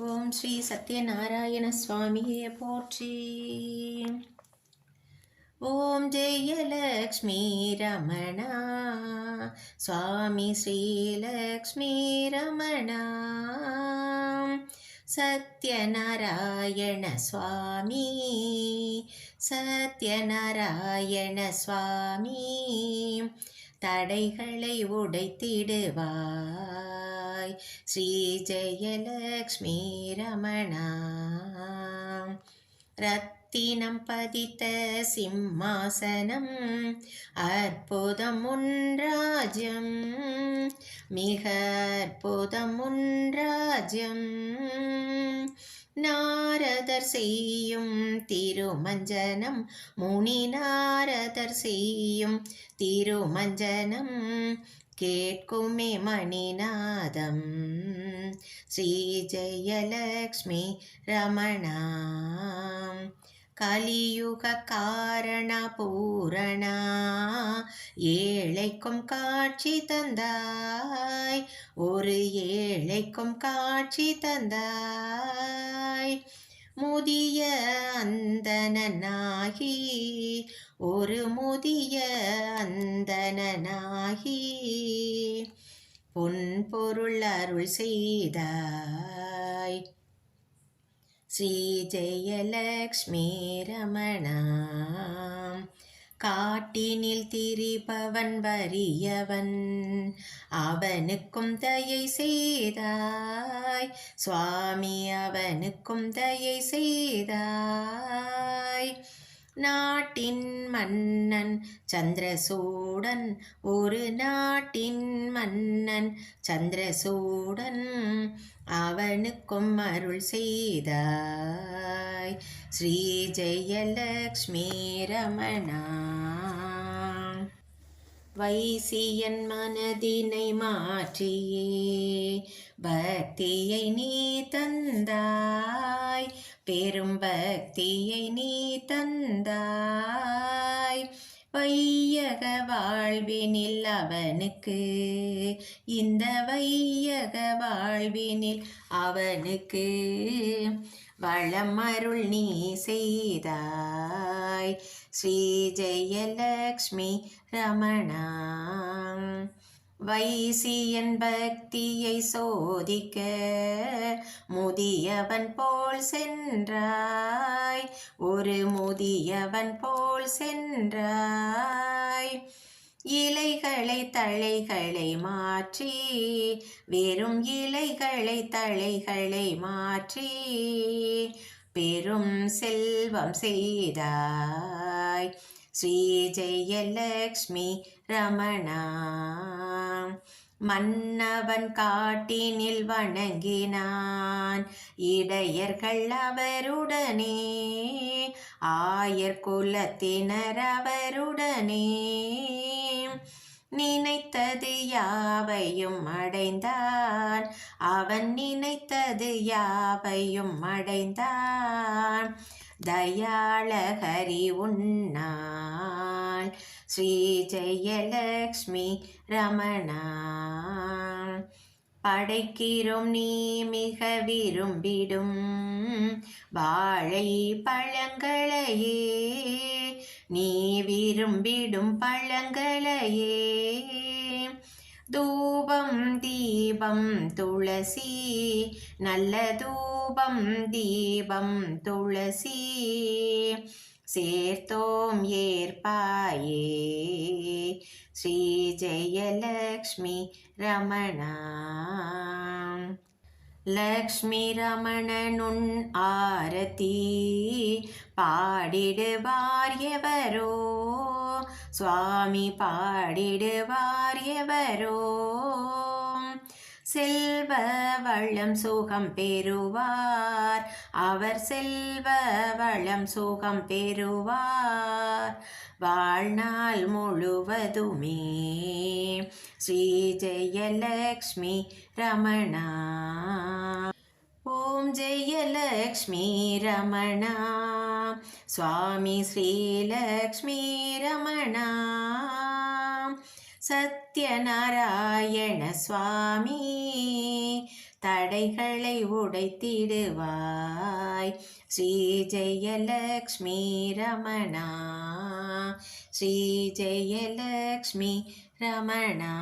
ஓம் ஸ்ரீ சத்யநாராயண சுவாமியே போற்றி. ஓம் ஜெயலக்ஷ்மி ரமணா. சுவாமி ஸ்ரீலக்ஷ்மி ரமணா. சத்யநாராயண சுவாமி. சத்யநாராயண சுவாமி. தடைகளை உடைத்திடுவாய். ஸ்ரீ ஜெயலக்ஷ்மி ரமணா. ரத்தினம் பதித்த சிம்மாசனம் அற்புதம் உன்ராஜ்யம் மிக அற்புதம் உன்ராஜ்யம் நாரதர் செய்யும் திருமஞ்சனம் முனி நாரதர் செய்யும் திருமஞ்சனம் கேட்குமே மணிநாதம். ஸ்ரீ ஜெயலக்ஷ்மி ரமணா கலியுக காரண பூரணா ஏழைக்கும் காட்சி தந்தாய். ஒரு ஏழைக்கும் காட்சி தந்தாய். முதிய அந்தனாகி ஒரு முதிய அந்தனாகி பொன் பொருள் அருள் செய்தாய். ஸ்ரீ ஜெயலக்ஷ்மி ரமணா காட்டினில் திரிபவன் வறியவன் அவனுக்கும் தயை செய்தாய். சுவாமி அவனுக்கும் தயை செய்தாய். நாட்டின் மன்னன் சந்திரசூடன் ஒரு நாட்டின் மன்னன் சந்திரசூடன் அவனுக்கும் அருள் செய்தாய். ஸ்ரீ ஜெயலக்ஷ்மி ரமணா. வைசியன் மனதினை மாற்றியே. பக்தியை நீ தந்தாய். பெரும் பக்தியை நீ தந்தாய். வையக வாழ்வினில் அவனுக்கு. இந்த வையக வாழ்வினில் அவனுக்கு. வளமருள் நீ செய்தாய். ஸ்ரீ ஜெயலக்ஷ்மி ரமணா வைசியன் பக்தியை சோதிக்க முதியவன் போல் சென்றாய். ஒரு முதியவன் போல் சென்றாய். இலைகளை தழைகளை மாற்றி வெறும் இலைகளை தழைகளை மாற்றி பெரும் செல்வம் செய்தாய். ஸ்ரீ ஜெயலக்ஷ்மி ரமணா. மன்னவன் காட்டினில் வணங்கினான். இடையர்கள் அவருடனே ஆயர் குலத்தினர் அவருடனே. நினைத்தது யாவையும் அடைந்தான். அவன் நினைத்தது யாவையும் அடைந்தான். தயாளஹரி உன்னாள் ஸ்ரீ ஜெயலக்ஷ்மி ரமணா படைக்கிறோம் நீ மிக விரும்பிடும் வாழை பழங்களையே. நீ விரும்பிடும் பழங்களையே. தூபம் தீபம் துளசி நல்ல தூபம் தீபம் துளசி. சேர்த்தோம் ஏற்பாயே ஸ்ரீ ஜெயலக்ஷ்மி ரமணா. லக்ஷ்மி ரமணனுன் ஆரதி பாடிடுவார் எவரோ. சுவாமி பாடிடுவார் எவரோ? செல்வ வளம் சுகம் பெறுவார். அவர் செல்வ வளம் சுகம் பெறுவார். வாழ்நாள் முழுவதுமே ஸ்ரீ ஜெயலக்ஷ்மி ரமணா. ஓம் ஜெயலக்ஷ்மி ரமணா. சுவாமி ஸ்ரீலக்ஷ்மி ரமணா. சத்யநாராயண சுவாமி தடைகளை உடைத்திடுவாய். ஸ்ரீ ஜெயலக்ஷ்மி ரமணா. ஸ்ரீ ஜெயலக்ஷ்மி ரமணா.